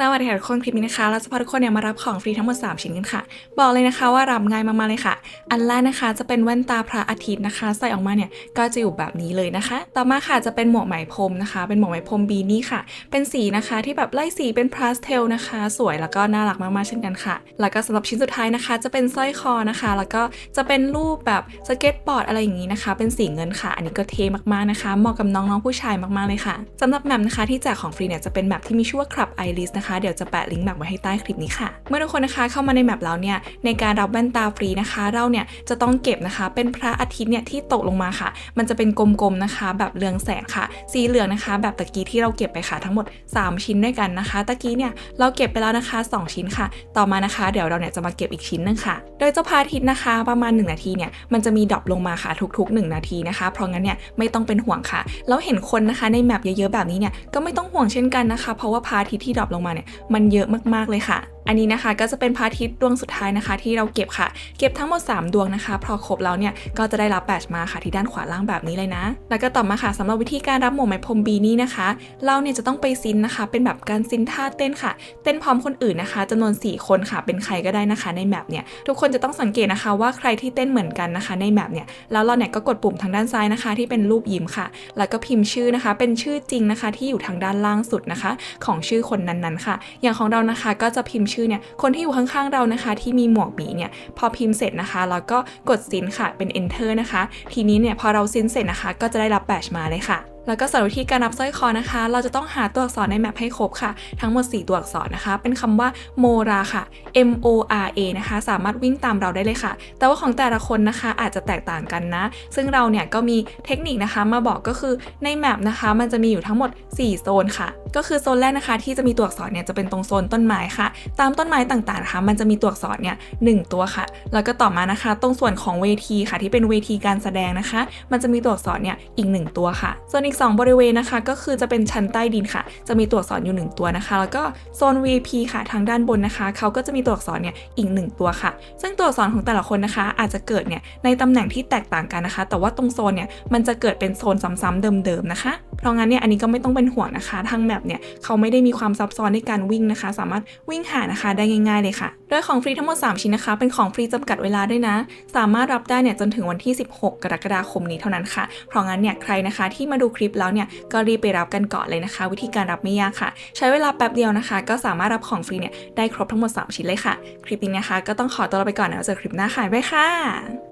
สวัสดีค่ะทุกคนคลิปนี้นะคะ เราจะพาทุกคนเนี่ยมารับของฟรีทั้งหมด 3 ชิ้นกันค่ะ บอกเลยนะคะว่ารับง่ายมากๆเลยค่ะ อันแรกนะคะจะเป็นแว่นตาพระอาทิตย์นะคะ ใส่ออกมาเนี่ยก็จะอยู่แบบนี้เลยนะคะ ต่อมาค่ะจะเป็นหมวกไหมพรมนะคะ เป็นหมวกไหมพรมบีนี่ค่ะ เป็นสีนะคะที่แบบไล่สีเป็นพาสเทลนะคะ สวยแล้วก็น่ารักมากๆเช่นกันค่ะ แล้วก็สำหรับชิ้นสุดท้ายนะคะ จะเป็นสร้อยคอนะคะ แล้วก็จะเป็นรูปแบบสเก็ตบอร์ดอะไรอย่างนี้นะคะ เป็นสีเงินค่ะ อันนี้ก็เท่มากๆนะคะ เหมาะกับน้องๆผู้ชายมากๆเลยค่ะสำหรับแมปนะคะที่แจกของฟรีเนี่ยจะเป็นแมปที่มีชื่อว่าคลับไอริสนะคะเดี๋ยวจะแปะลิงก์แมปไว้ให้ใต้คลิปนี้ค่ะ เมื่อทุกคนนะคะเข้ามาในแมปแล้วเนี่ยในการรับแว่นตาฟรีนะคะ เราเนี่ยจะต้องเก็บนะคะ เป็นพระอาทิตย์เนี่ยที่ตกลงมาค่ะ มันจะเป็นกลมๆนะคะ แบบเรืองแสงค่ะ สีเหลืองนะคะ แบบตะกี้ที่เราเก็บไปค่ะทั้งหมด 3 ชิ้นด้วยกันนะคะ ตะกี้เนี่ยเราเก็บไปแล้วนะคะ 2 ชิ้นค่ะ ต่อมานะคะ เดี๋ยวเราเนี่ยจะมาเก็บอีกชิ้นหนึงค่ะ โดยเจ้าพระอาทิตย์นะคะ ประมาณ 1 นาทีเนี่ยมันจะมีดรอปลงมาค่ะทุก ๆ 1 นาทีนะคะ เพราะงั้นเนี่ยไม่ต้องเป็นห่วงค่ะแล้วเห็นคนนะคะในแมปเยอะๆแบบนี้เนี่ยก็ไม่ต้องห่วงเช่นกันนะคะ เพราะว่าพระอาทิตย์ที่ดรอปลงมาเนี่ยมันเยอะมากๆเลยค่ะ อันนี้นะคะก็จะเป็นพระอาทิตย์ดวงสุดท้ายนะคะ ที่เราเก็บค่ะ เก็บทั้งหมด 3 ดวงนะคะ พอครบแล้วเนี่ยก็จะได้รับแบตมาค่ะที่ด้านขวาล่างแบบนี้เลยนะ แล้วก็ต่อมาค่ะสำหรับวิธีการรับหมวกไหมพรมบีนี่นะคะ เราเนี่ยจะต้องไปซินนะคะ เป็นแบบการซินท่าเต้นค่ะ เต้นพร้อมคนอื่นนะคะจำนวน 4 คนค่ะ เป็นใครก็ได้นะคะ ในแมปเนี่ยทุกคนจะต้องสังเกตนะคะ ว่าใครที่เต้นเหมือนกันนะคะ ในแมปเนี่ยแล้วเราเนี่ยก็กดปุ่มทางด้านซ้ายนะคะ ที่เป็นรูปยิ้มค่ะ แล้วก็พิมพ์ชื่อนะคะ เป็นชื่อจริงนะคะ ที่อยู่ทางด้านล่างสุดนะคะ ของชื่อคนนั้นๆค่ะ อย่างของเรานะคะก็จะพิมพ์ชอเนี่ยคนที่อยู่ข้างๆเรานะคะ ที่มีหมวกหมีเนี่ยพอพิมพ์เสร็จนะคะแล้วก็กดซินค่ะเป็น enter นะคะ ทีนี้เนี่ยพอเราซินเสร็จนะคะ ก็จะได้รับแบตมาเลยค่ะ แล้วก็สำหรับวิธีการนับสร้อยคอนะคะ เราจะต้องหาตัวอักษรในแมปให้ครบค่ะ ทั้งหมด 4 ตัวอักษรนะคะ เป็นคำว่าโมราค่ะ M O R A นะคะ สามารถวิ่งตามเราได้เลยค่ะ แต่ว่าของแต่ละคนนะคะอาจจะแตกต่างกันนะ ซึ่งเราเนี่ยก็มีเทคนิคนะคะมาบอกก็คือในแมปนะคะ มันจะมีอยู่ทั้งหมด 4 โซนค่ะ ก็คือโซนแรกนะคะ ที่จะมีตัวอักษรเนี่ยจะเป็นตรงโซนต้นไม้ค่ะ ตามต้นไม้ต่างๆนะคะมันจะมีตัวอักษรเนี่ยหนึ่งตัวค่ะ แล้วก็ต่อมานะคะ ตรงส่วนของเวทีค่ะที่เป็นเวทีการแสดงนะคะ มันจะมีตัวอักษรเนี่ยอีกหนึ่งตัวค่ะ ส่วนอีก2 บริเวณนะคะ ก็คือจะเป็นชั้นใต้ดินค่ะ จะมีตัวอักษรอยู่ 1 ตัวนะคะ แล้วก็โซน VIP ค่ะทางด้านบนนะคะ เขาก็จะมีตัวอักษรเนี่ยอีก 1 ตัวค่ะ ซึ่งตัวอักษรของแต่ละคนนะคะ อาจจะเกิดเนี่ยในตำแหน่งที่แตกต่างกันนะคะ แต่ว่าตรงโซนเนี่ยมันจะเกิดเป็นโซนซ้ำๆเดิมๆนะคะ เพราะงั้นเนี่ยอันนี้ก็ไม่ต้องเป็นห่วงนะคะ ทางแมปเนี่ยเขาไม่ได้มีความซับซ้อนในการวิ่งนะคะ สามารถวิ่งหานะคะได้ง่าย ๆเลยค่ะ โดยของฟรีทั้งหมด 3 ชิ้นนะคะ เป็นของฟรีจำกัดเวลาด้วยนะ สามารถรับได้เนี่ยจนถึงวันที่ 16 กรกฎาคมนี้เท่านั้นค่ะ เพราะงั้นเนี่ยใครนะคะที่มาดูคลิปแล้วเนี่ยก็รีบไปรับกันก่อนเลยนะคะ วิธีการรับไม่ยากค่ะ ใช้เวลาแป๊บเดียวนะคะ ก็สามารถรับของฟรีเนี่ยได้ครบทั้งหมด 3 ชิ้นเลยค่ะ คลิปนี้นะคะ ก็ต้องขอตัวลาไปก่อนแล้วเจอคลิปหน้าค่ะบ๊ายบายค่ะ